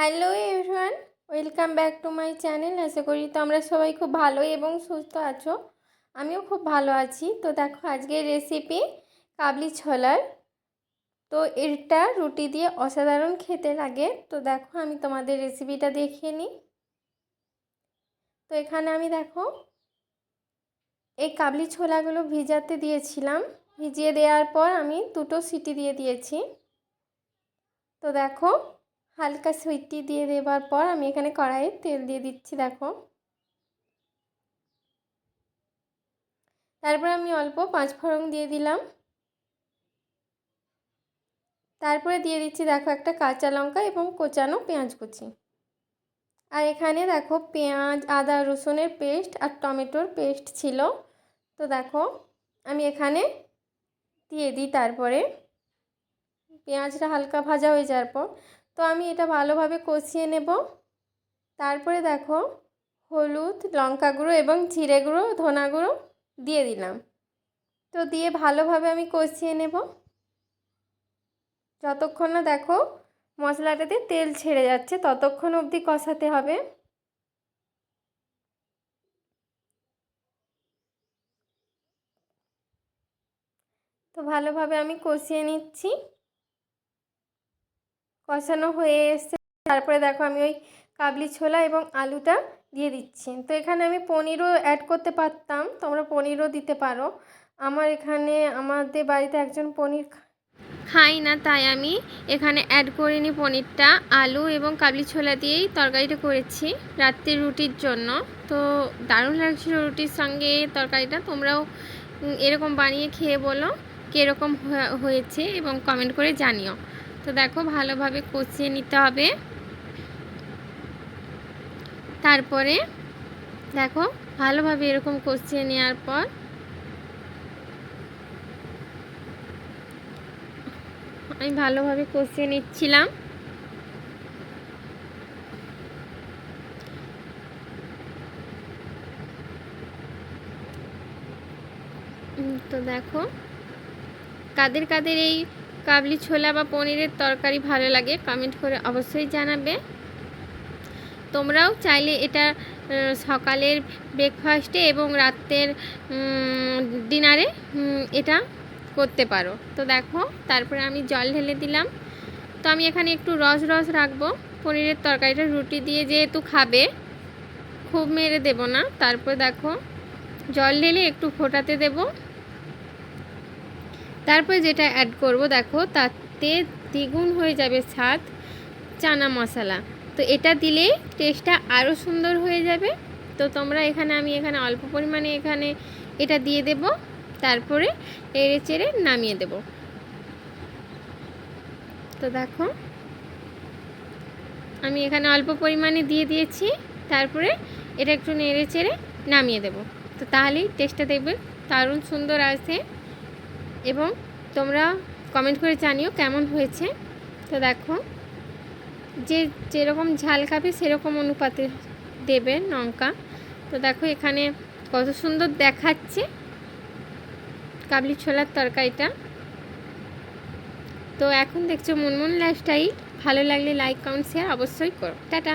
Hello everyone welcome back to my channel আশা করি তোমরা সবাই খুব ভালো এবং সুস্থ আছো। আমিও খুব ভালো আছি। তো দেখো, আজকের রেসিপি কাবলি ছোলার। তো এটা রুটি দিয়ে অসাধারণ খেতে লাগে। তো দেখো, আমি তোমাদের রেসিপিটা দেখিয়ে নিই। তো এখানে আমি দেখো, এই কাবলি ছোলাগুলো ভিজাতে দিয়েছিলাম। ভিজিয়ে দেওয়ার পর আমি দুটো সিটি দিয়ে দিয়েছি। তো দেখো হালকা সুইটি দিয়ে দেবার পর আমি এখানে কড়াইয়ে তেল দিয়ে দিচ্ছি, দেখো। তারপর আমি অল্প পাঁচ ফোড়ন দিয়ে দিলাম। তারপরে দিয়ে দিচ্ছি, দেখো, একটা কাঁচা লঙ্কা এবং কোচানো পেঁয়াজ কুচি। আর এখানে, দেখো, পেঁয়াজ, আদা, রসুনের পেস্ট আর টমেটোর পেস্ট ছিল। তো দেখো, আমি এখানে দিয়ে দিই, তারপরে পেঁয়াজটা হালকা ভাজা হয়ে যাওয়ার পর। তো আমি এটা ভালোভাবে কষিয়ে নেব। তারপরে দেখো, হলুদ, লঙ্কা গুঁড়ো এবং জিরে গুঁড়ো, ধনা গুঁড়ো দিয়ে দিলাম। তো দিয়ে ভালোভাবে আমি কষিয়ে নেব। যতক্ষণ না দেখো মশলাটাতে তেল ছেড়ে যাচ্ছে, ততক্ষণ অবধি কষাতে হবে। তো ভালোভাবে আমি কষিয়ে নিচ্ছি। কষানো হয়ে এসছে। তারপরে দেখো আমি ওই কাবলি ছোলা এবং আলুটা দিয়ে দিচ্ছি। তো এখানে আমি পনিরও অ্যাড করতে পারতাম, তোমরা পনিরও দিতে পারো। আমার এখানে, আমাদের বাড়িতে একজন পনির খাই না, তাই আমি এখানে অ্যাড করিনি পনিরটা। আলু এবং কাবলি ছোলা দিয়েই তরকারিটা করেছি রাত্রির রুটির জন্য। তো দারুণ লাগছিল রুটির সঙ্গে তরকারিটা। তোমরাও এরকম বানিয়ে খেয়ে বলো, কীরকম হয়েছে এবং কমেন্ট করে জানিও। তো দেখো ভালোভাবে কষিয়ে নিতে হবে। তারপরে দেখো ভালোভাবে এরকম কষিয়ে নেওয়ার পর আমি ভালোভাবে কষিয়ে নিচ্ছিলাম। তো দেখো কাদের কাদের এই কাবলি ছোলা বা পনিরের তরকারি ভালো লাগে কমেন্ট করে অবশ্যই জানাবে। তোমরাও চাইলে এটা সকালের ব্রেকফাস্টে এবং রাতের ডিনারে এটা করতে পারো। তো দেখো, তারপরে আমি জল ঢেলে দিলাম। তো আমি এখানে একটু রস রস রাখব। পনিরের তরকারিটা রুটি দিয়ে যেহেতু খাবে, খুব মেরে দেব না। তারপর দেখো, জল ঢেলে একটু ফোটাতে দেবো। তারপর যেটা অ্যাড করব, দেখো, তাতে দ্বিগুণ হয়ে যাবে স্বাদ চানা মশলা। তো এটা দিলে টেস্টটা আরও সুন্দর হয়ে যাবে। তো তোমরা এখানে, আমি এখানে অল্প পরিমাণে এখানে এটা দিয়ে দেব, তারপরে এড়ে চেড়ে নামিয়ে দেব। তো দেখো, আমি এখানে অল্প পরিমাণে দিয়ে দিয়েছি, তারপরে এটা একটু নেড়ে চেড়ে নামিয়ে দেব। তো তাহলেই টেস্টটা দেখবে দারুণ সুন্দর আসে। এবং তোমরা কমেন্ট করে জানিও কেমন হয়েছে। তো দেখো, যে যেরকম ঝাল খাবে সেরকম অনুপাতে দেবে লঙ্কা। তো দেখো এখানে কত সুন্দর দেখাচ্ছে কাবলি ছোলার তরকারিটা। তো এখন দেখছ মুনমুন লাইফস্টাইল ভালো লাগলে লাইক কমেন্ট শেয়ার অবশ্যই করো। টাটা।